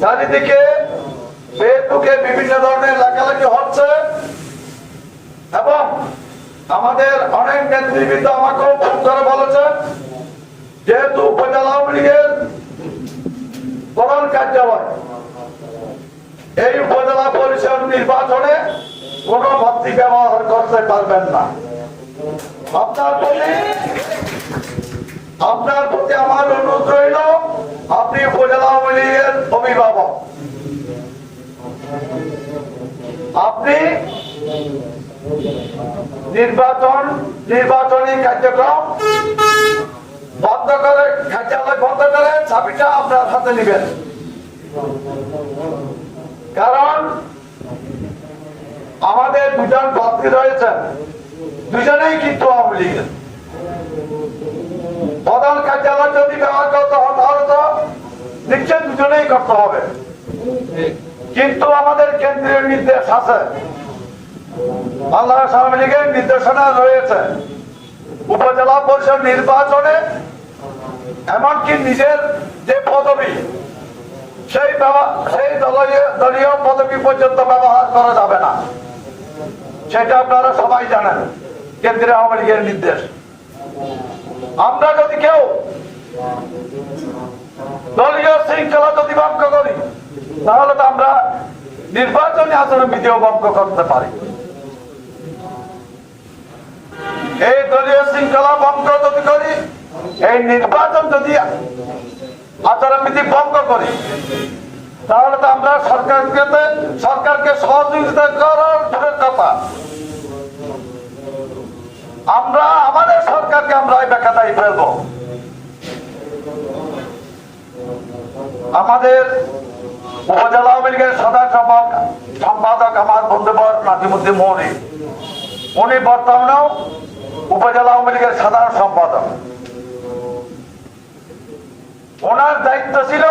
চারিদিকে ফেসবুকে বিভিন্ন ধরনের লেখালেখি হচ্ছে এবং আমাদের অনেক নেতৃবৃন্দ আমাকেও ফোন করে বলেছেন যেহেতু উপজেলা আওয়ামী লীগের প্রধান কার্যালয়, এই উপজেলা পরিষদ নির্বাচনে কোন ভর্তি ব্যবহার করতে পারবেন না। আপনার প্রতি আপনার প্রতি আমার অনুরোধ রইল, আপনি উপজেলা আওয়ামী লীগের অভিভাবক। আপনি নির্বাচন, নির্বাচনী কার্যক্রম বন্ধ করে, কার্যালয় বন্ধ করে চাবিটা আপনার হাতে নেবেন। কারণ আমাদের দুজন প্রার্থী রয়েছেন। দুজনেই কিন্তু আওয়ামী লীগের। প্রধান কার্যালয় যদি ব্যবহার করতে হয় তাহলে তো দুজনেই করতে হবে। কিন্তু আমাদের কেন্দ্রীয় নির্দেশ আছে। বাংলাদেশ আওয়ামী লীগের নির্দেশনা রয়েছে। উপজেলা পরিষদ নির্বাচনে এমনকি নিজের যে পদবি, সেই সেই দলীয় পদবি পর্যন্ত ব্যবহার করা যাবে না। সেটা আপনারা সবাই জানেন কেন্দ্রীয় আওয়ামী লীগের নির্দেশ। আমরা যদি কেউ দলীয় শৃঙ্খলা যদি ভঙ্গ করি, তাহলে তো আমরা নির্বাচনী আচরণ বিধিও ভঙ্গ করতে পারি। এই দলীয় শৃঙ্খলা ভঙ্গ যদি করি, এই নির্বাচন যদি আচরণ বিধি ভঙ্গ করি, তাহলে তো আমরা সরকারকে সরকারকে সহযোগিতা করার দূরের কথা। আমরা, আমাদের সরকারকে আমরা এই বেকাতাই ফেলব। আমাদের উপজেলা আওয়ামী লীগের সাধারণ সম্পাদক সম্পাদক আমার বন্ধুবর নাজিমুদ্দিন মৌরি। উনি বর্তমানেও উপজেলা আওয়ামী লীগের সাধারণ সম্পাদক। ওনার দায়িত্ব ছিল,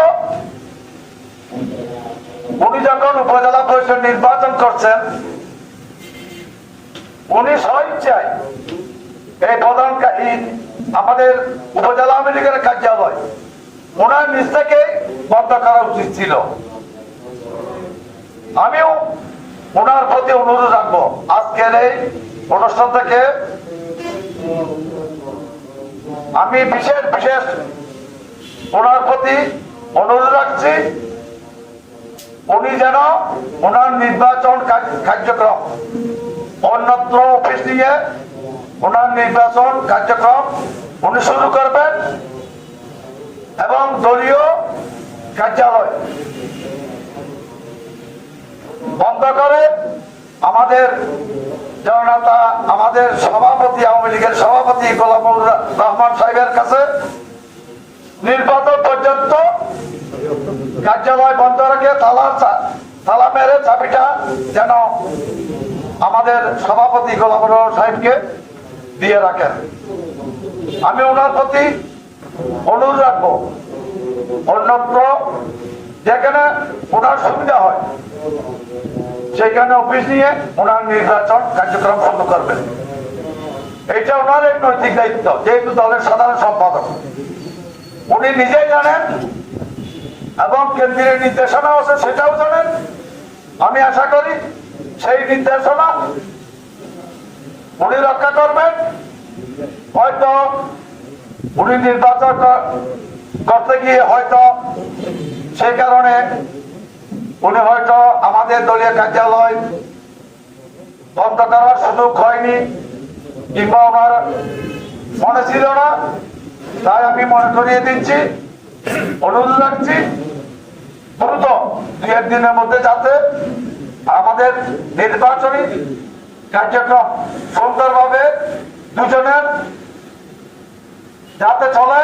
উনি যখন উপজেলা পরিষদ নির্বাচন করছেন, উনি স্বইচ্ছায় এই প্রধান আমাদের উপজেলা আওয়ামী লীগের কার্যালয়, ওনার নিজ থেকে বন্ধ করা উচিত ছিল। আমিও ওনার প্রতি অনুরোধ রাখব আজকের এই অনুষ্ঠান থেকে আমি বিশেষ বিশেষ ওনার প্রতি অনুরোধ রাখছি, উনি যেন ওনার নির্বাচন কার্যক্রম অন্যত্র অফিস নিয়ে ওনার নির্বাচন কার্যক্রম উনি শুরু করবেন এবং দলীয় কার্যালয় বন্ধ করে, আমাদের জননেতা, আমাদের সভাপতি, আওয়ামী লীগের সভাপতি গোলামুর রহমান সাহেবের কাছে নির্বাচন পর্যন্ত কার্যালয় বন্ধ রেখে তালা তালা মেরে চাবিটা যেন আমাদের সভাপতি রহমান সাহেবকে দিয়ে রাখেন। আমি ওনার প্রতি অনুরোধ রাখব। অন্যত্র যেখানে ওনার সুবিধা হয় সেখানে অফিস নিয়ে ওনার নির্বাচন কার্যক্রম শুরু করবেন। এটা ওনার এক নৈতিক দায়িত্ব, যেহেতু দলের সাধারণ সম্পাদক। উনি নিজেই জানেন এবং কেন্দ্রীয় নির্দেশনা আছে, সেটাও জানেন। আমি আশা করি সেই নির্দেশনা উনি রক্ষা করবেন। হয়তো উনি নির্বাচন করতে গিয়ে হয়তো সেই কারণে উনি হয়তো আমাদের দলীয় কার্যালয় বন্ধ করার সুযোগ হয়নি, কিংবা ওনার মনে ছিল না। তাই আমি মনে করিয়ে দিচ্ছি, অনুরোধ রাখছি, দ্রুত দুই একদিনের মধ্যে যাতে আমাদের নির্বাচনী কার্যক্রম সুন্দরভাবে দুজনের যাতে চলে।